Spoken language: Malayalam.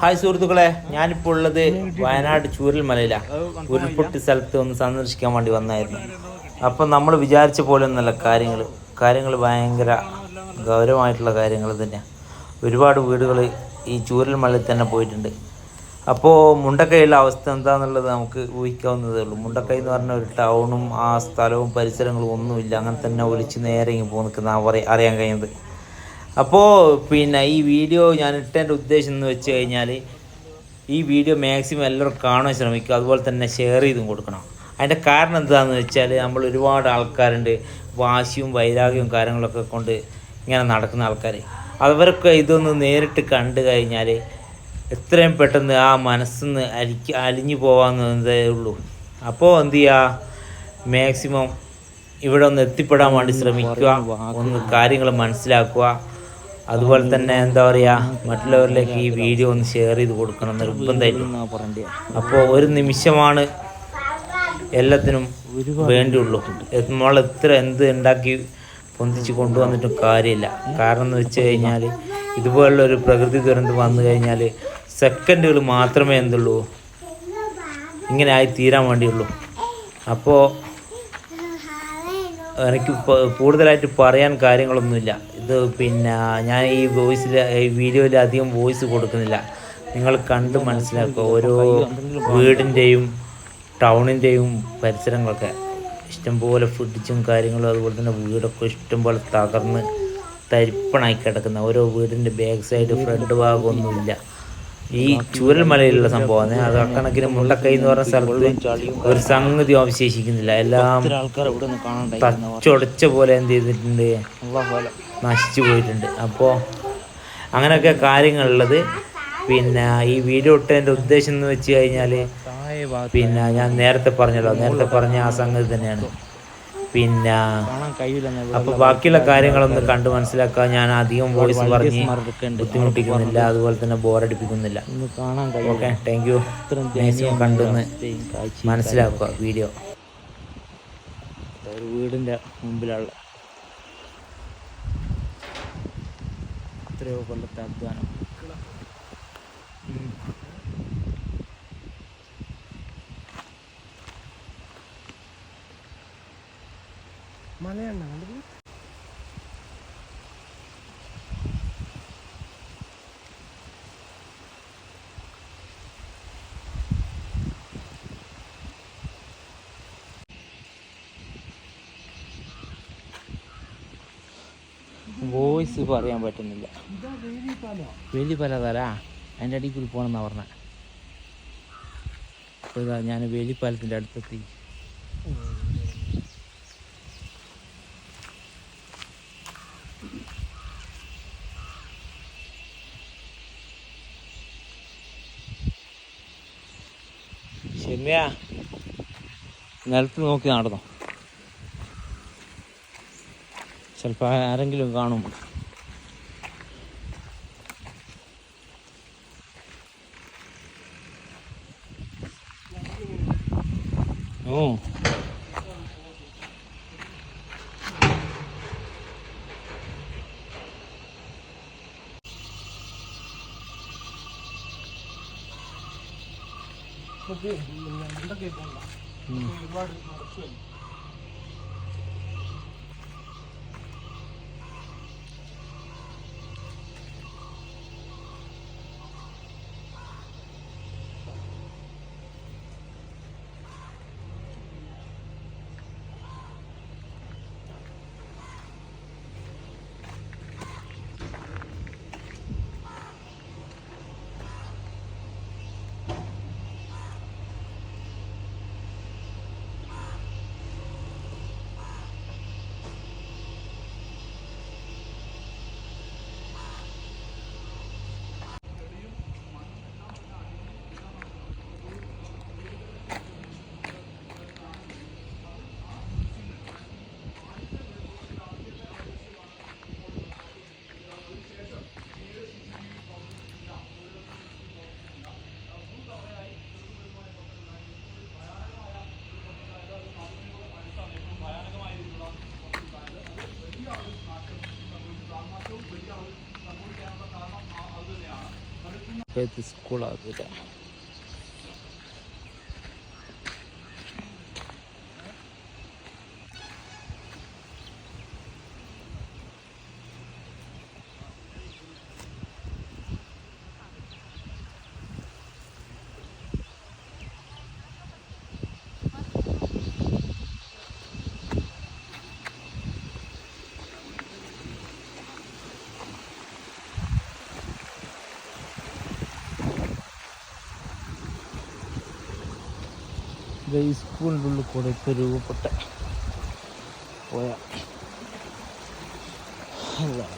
ഹായ് സുഹൃത്തുക്കളെ ഞാനിപ്പോൾ ഉള്ളത് വയനാട് ചൂരൽമലയിലാണ് ഉരുൾപൊട്ടി സ്ഥലത്ത് ഒന്ന് സന്ദർശിക്കാൻ വേണ്ടി വന്നായിരുന്നു. അപ്പം നമ്മൾ വിചാരിച്ച പോലെ ഒന്നല്ല കാര്യങ്ങൾ കാര്യങ്ങൾ ഭയങ്കര ഗൗരവമായിട്ടുള്ള കാര്യങ്ങൾ തന്നെയാണ് ഒരുപാട് വീടുകൾ ഈ ചൂരൽമലയിൽ തന്നെ പോയിട്ടുണ്ട്. അപ്പോൾ മുണ്ടക്കൈയുള്ള അവസ്ഥ എന്താണെന്നുള്ളത് നമുക്ക് ഊഹിക്കാവുന്നതേ ഉള്ളൂ. മുണ്ടക്കൈ എന്ന് പറഞ്ഞ ഒരു ടൗണും ആ സ്ഥലവും പരിസരങ്ങളും ഒന്നുമില്ല. അങ്ങനെ തന്നെ ഒലിച്ച് നേരെ ഇങ്ങ് പോ നിൽക്കുന്ന അറിയാൻ കഴിയുന്നത്. അപ്പോൾ പിന്നെ ഈ വീഡിയോ ഞാൻ ഇട്ടതിന്റെ ഉദ്ദേശം എന്ന് വെച്ച് കഴിഞ്ഞാൽ ഈ വീഡിയോ മാക്സിമം എല്ലാവരും കാണാൻ ശ്രമിക്കുക. അതുപോലെ തന്നെ ഷെയർ ചെയ്തും കൊടുക്കണം. അതിന്റെ കാരണം എന്താണെന്ന് വെച്ചാൽ നമ്മൾ ഒരുപാട് ആൾക്കാരുണ്ട്. വാശിയും വൈരാഗ്യവും കാര്യങ്ങളൊക്കെ കൊണ്ട് ഇങ്ങനെ നടക്കുന്ന ആൾക്കാർ അവരൊക്കെ ഇതൊന്ന് നേരിട്ട് കണ്ടു കഴിഞ്ഞാൽ എത്രയും പെട്ടെന്ന് ആ മനസ്സിന്ന് അലിക്ക് അലിഞ്ഞു പോകാമെന്നതേ ഉള്ളൂ. അപ്പോൾ എന്ത് ചെയ്യുക മാക്സിമം ഇവിടെ ഒന്ന് എത്തിപ്പെടാൻ വേണ്ടി ശ്രമിക്കുക. ഒന്ന് കാര്യങ്ങൾ മനസ്സിലാക്കുക. അതുപോലെ തന്നെ എന്താ പറയുക മറ്റുള്ളവരിലേക്ക് ഈ വീഡിയോ ഒന്ന് ഷെയർ ചെയ്ത് കൊടുക്കണം നിർബന്ധമായിട്ടും. അപ്പോൾ ഒരു നിമിഷമാണ് എല്ലാത്തിനും വേണ്ടിയുള്ളൂ. നമ്മൾ എത്ര എന്ത് ഉണ്ടാക്കി പൊന്തിച്ച് കൊണ്ടുവന്നിട്ടും കാര്യമില്ല. കാരണം എന്ന് വെച്ച് കഴിഞ്ഞാൽ ഇതുപോലുള്ള ഒരു പ്രകൃതി ദുരന്തം വന്നു കഴിഞ്ഞാൽ സെക്കൻഡുകൾ മാത്രമേ എന്തുള്ളൂ ഇങ്ങനെ ആയി തീരാൻ വേണ്ടിയുള്ളൂ. അപ്പോൾ എനിക്ക് കൂടുതലായിട്ട് പറയാൻ കാര്യങ്ങളൊന്നുമില്ല. ഇത് പിന്നെ ഞാൻ ഈ വോയിസിൽ ഈ വീഡിയോയിൽ അധികം വോയിസ് കൊടുക്കുന്നില്ല. നിങ്ങൾ കണ്ട് മനസ്സിലാക്കുക. ഓരോ വീടിന്റെയും ടൗണിന്റെയും പരിസരങ്ങളൊക്കെ ഇഷ്ടംപോലെ ഫുഡ്സും കാര്യങ്ങളും അതുപോലെ തന്നെ വീടൊക്കെ ഇഷ്ടംപോലെ തകർന്ന് തരിപ്പണായി കിടക്കുന്ന. ഓരോ വീടിന്റെ ബാക്ക് സൈഡ് ഫ്രണ്ട് ഭാഗമൊന്നുമില്ല ഈ ചൂരൽമലയിലുള്ള സംഭവമാണ്. അത് അക്കണക്കിന് മുണ്ടക്കൈ എന്ന് പറഞ്ഞ സ്ഥലത്ത് ഒരു സംഗതി അവശേഷിക്കുന്നില്ല എല്ലാം തച്ചൊടച്ച പോലെ എന്ത് ചെയ്തിട്ടുണ്ട്? നശിച്ചു പോയിട്ടുണ്ട്. അപ്പോൾ അങ്ങനെയൊക്കെ കാര്യങ്ങളുള്ളത്. പിന്നെ ഈ വീഡിയോ ഇട്ടതിന്റെ ഉദ്ദേശം എന്ന് വെച്ച് കഴിഞ്ഞാൽ പിന്നെ ഞാൻ നേരത്തെ പറഞ്ഞല്ലോ. നേരത്തെ പറഞ്ഞ ആ സംഗതി തന്നെയാണ്. പിന്നെ അപ്പോൾ ബാക്കിയുള്ള കാര്യങ്ങളൊന്ന് കണ്ടു. മനസ്സിലാക്കാൻ ഞാൻ അധികം വോയിസ് പറഞ്ഞ് ബുദ്ധിമുട്ടിക്കുന്നില്ല. അതുപോലെ തന്നെ ബോറടിപ്പിക്കുന്നില്ല ഓക്കെ താങ്ക് യു മാക്സിമം കണ്ടൊന്ന് മനസ്സിലാക്കുക വീഡിയോ വീടിന്റെ മുമ്പിലുള്ള എത്രയോ കൊല്ലത്തെ അധ്വാനം. വോയിസ് പറയാൻ പറ്റുന്നില്ല. വേലിപ്പല പല. തരാ. അതിന്റെ അടിയിൽ കൂടി പോകണമെന്നാ പറഞ്ഞ. അപ്പോൾ ഇതാ ഞാൻ വേലിപ്പാലത്തിന്റെ അടുത്തെത്തി. ശരിയാ നിലത്ത് നോക്കി നടന്നോ? ചിലപ്പോൾ ആരെങ്കിലും കാണും. ഓ. ഒരുപാട് ഫേത്ത് സ്കൂളാകില്ല ഇത് ഈ സ്കൂളിന്റെ ഉള്ളിൽ കൂടെ ഇപ്പോൾ രൂപപ്പെട്ട പോയ. അല്ലാ.